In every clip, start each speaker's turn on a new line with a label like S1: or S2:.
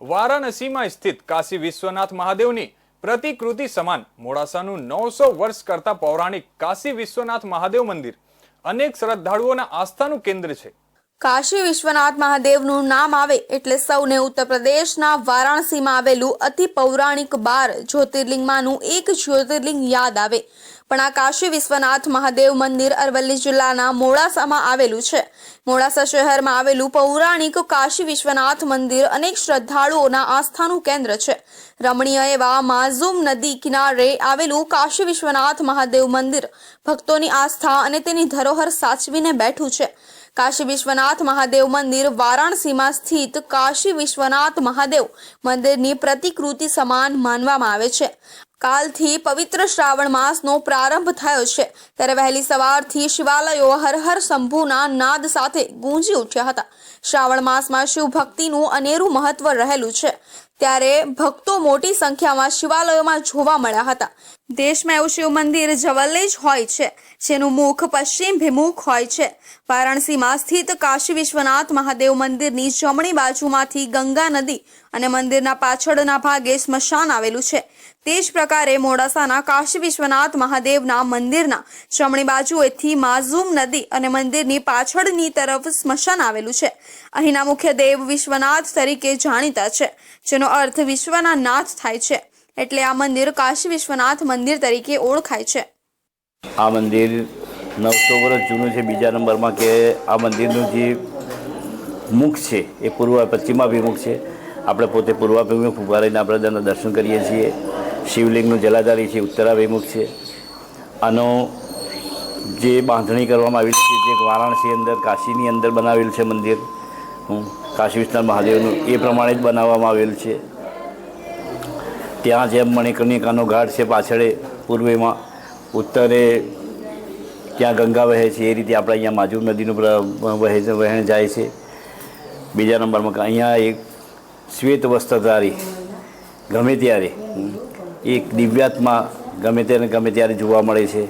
S1: વારાણસીમાં સ્થિત કાશી વિશ્વનાથ મહાદેવની પ્રતિકૃતિ સમાન મોડાસાનું નવસો વર્ષ કરતા પૌરાણિક કાશી વિશ્વનાથ મહાદેવ મંદિર અનેક શ્રદ્ધાળુઓના આસ્થાનું કેન્દ્ર છે.
S2: કાશી વિશ્વનાથ મહાદેવનું નામ આવે એટલે સૌને ઉત્તર પ્રદેશના વારાણસીમાં આવેલું અતિ પૌરાણિક બાર જ્યોતિર્લિંગમાંનું એક જ્યોતિર્લિંગ યાદ આવે. પણ આ કાશી વિશ્વનાથ મહાદેવ મંદિર અરવલ્લી જિલ્લાના મોડાસામાં આવેલું છે. મોડાસા શહેરમાં આવેલું પૌરાણિક કાશી વિશ્વનાથ મંદિર અનેક શ્રદ્ધાળુઓના આસ્થાનું કેન્દ્ર છે. રમણીય એવા માઝુમ નદી કિનારે આવેલું કાશી વિશ્વનાથ મહાદેવ મંદિર ભક્તોની આસ્થા અને તેની ધરોહર સાચવીને બેઠું છે. કાશી વિશ્વનાથ મહાદેવ મંદિર વારાણસીમાં સ્થિત કાશી વિશ્વનાથ મહાદેવ મંદિરની પ્રતિકૃતિ સમાન માનવામાં આવે છે. કાલથી પવિત્ર શ્રાવણ માસનો પ્રારંભ થયો છે. ત્યારે વહેલી સવારથી શિવાલયો હર હર શંભુના નાદ સાથે ગુંજી ઉઠ્યા હતા. શ્રાવણ માસમાં શિવ ભક્તિનું અનેરું મહત્વ રહેલું છે. ત્યારે ભક્તો મોટી સંખ્યામાં શિવાલયોમાં જોવા મળ્યા હતા. દેશમાં એવું શિવ મંદિર જવલ્લે જ હોય છે, જેનું મુખ પશ્ચિમ ભિમુખ હોય છે. વારાણસીમાં સ્થિત કાશી વિશ્વનાથ મહાદેવ મંદિરની જમણી બાજુમાંથી ગંગા નદી અને મંદિરના પાછળના ભાગે સ્મશાન આવેલું છે. તે જ પ્રકારે મોડાસાના કાશી વિશ્વનાથ મહાદેવના મંદિરના જમણી બાજુએથી માઝૂમ નદી અને મંદિરની પાછળની તરફ સ્મશાન આવેલું છે. અહીંના મુખ્ય દેવ વિશ્વનાથ તરીકે જાણીતા છે, જેનો અર્થ વિશ્વના નાથ થાય છે. એટલે આ મંદિર કાશી વિશ્વનાથ મંદિર તરીકે ઓળખાય છે.
S3: આ મંદિર નવસો વર્ષ જૂનું છે. બીજા નંબરમાં કે આ મંદિરનું જે મુખ છે એ પૂર્વ પશ્ચિમાભિમુખ છે. આપણે પોતે પૂર્વાભિમુખ ઊભા રહીને આપણે તેના દર્શન કરીએ છીએ. શિવલિંગનું જલાધારી છે ઉત્તરાભિમુખ છે. આનો જે બાંધણી કરવામાં આવી છે જે વારાણસી અંદર કાશીની અંદર બનાવેલ છે મંદિર. હમ, કાશી વિશ્વનાથ મહાદેવનું એ પ્રમાણે જ બનાવવામાં આવેલ છે. ત્યાં જેમ મણિકર્ણિકાનો ઘાટ છે પાછળે, પૂર્વેમાં ઉત્તરે ત્યાં ગંગા વહે છે, એ રીતે આપણે અહીંયા માજુર નદીનું વહે વહેણ જાય છે. બીજા નંબરમાં અહીંયા એક શ્વેત વસ્ત્રધારી ગમે ત્યારે, એક દિવ્યાત્મા ગમે ત્યારે ગમે ત્યારે જોવા મળે છે.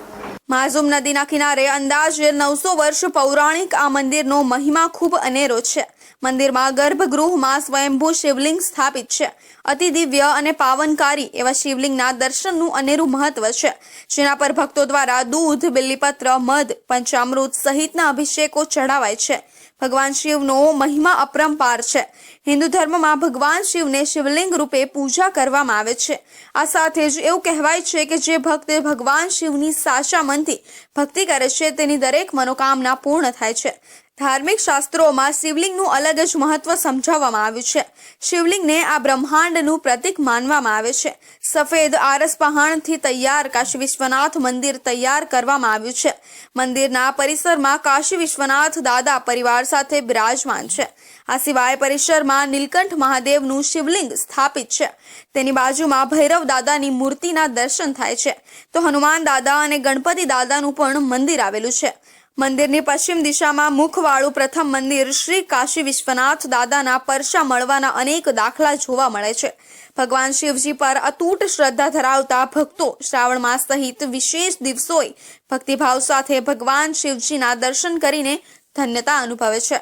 S2: માઝૂમ નદીના કિનારે અંદાજે નવસો વર્ષ પૌરાણિક આ મંદિરનો મહિમા ખૂબ અનેરો છે. મંદિરમાં ગર્ભગૃહમાં સ્વયંભૂ શિવલિંગ સ્થાપિત છે. અતિ દિવ્ય અને પાવનકારી એવા શિવલિંગના દર્શનનું અનેરું મહત્વ છે. જેના પર ભક્તો દ્વારા દૂધ, બિલીપત્ર, મધ, પંચામૃત સહિતના અભિષેકો ચઢાવાય છે. ભગવાન શિવનો મહિમા અપરંપાર છે. હિન્દુ ધર્મમાં ભગવાન શિવને શિવલિંગ રૂપે પૂજા કરવામાં આવે છે. આ સાથે જ એવું કહેવાય છે કે જે ભક્ત ભગવાન શિવની સાચા મનથી ભક્તિ કરે છે તેની દરેક મનોકામના પૂર્ણ થાય છે. ધાર્મિક શાસ્ત્રોમાં શિવલિંગનું અલગ જ મહત્વ સમજાવવામાં આવ્યું છે. શિવલિંગને આ બ્રહ્માંડનું પ્રતીક માનવામાં આવે છે. સફેદ આરસ પહાણથી તૈયાર કાશી વિશ્વનાથ મંદિર તૈયાર કરવામાં આવ્યું છે. મંદિરના પરિસરમાં કાશી વિશ્વનાથ દાદા પરિવાર સાથે બિરાજમાન છે. આ સિવાય પરિસરમાં નીલકંઠ મહાદેવનું શિવલિંગ સ્થાપિત છે. તેની બાજુમાં ભૈરવ દાદાની મૂર્તિના દર્શન થાય છે. તો હનુમાન દાદા અને ગણપતિ દાદાનું પણ મંદિર આવેલું છે. મંદિરની પશ્ચિમ દિશામાં મુખવાળું પ્રથમ મંદિર શ્રી કાશી વિશ્વનાથ દાદાના પરસા મળવાના અનેક દાખલા જોવા મળે છે. ભગવાન શિવજી પર અતૂટ શ્રદ્ધા ધરાવતા ભક્તો શ્રાવણ માસ સહિત વિશેષ દિવસોએ ભક્તિભાવ સાથે ભગવાન શિવજીના દર્શન કરીને ધન્યતા અનુભવે છે.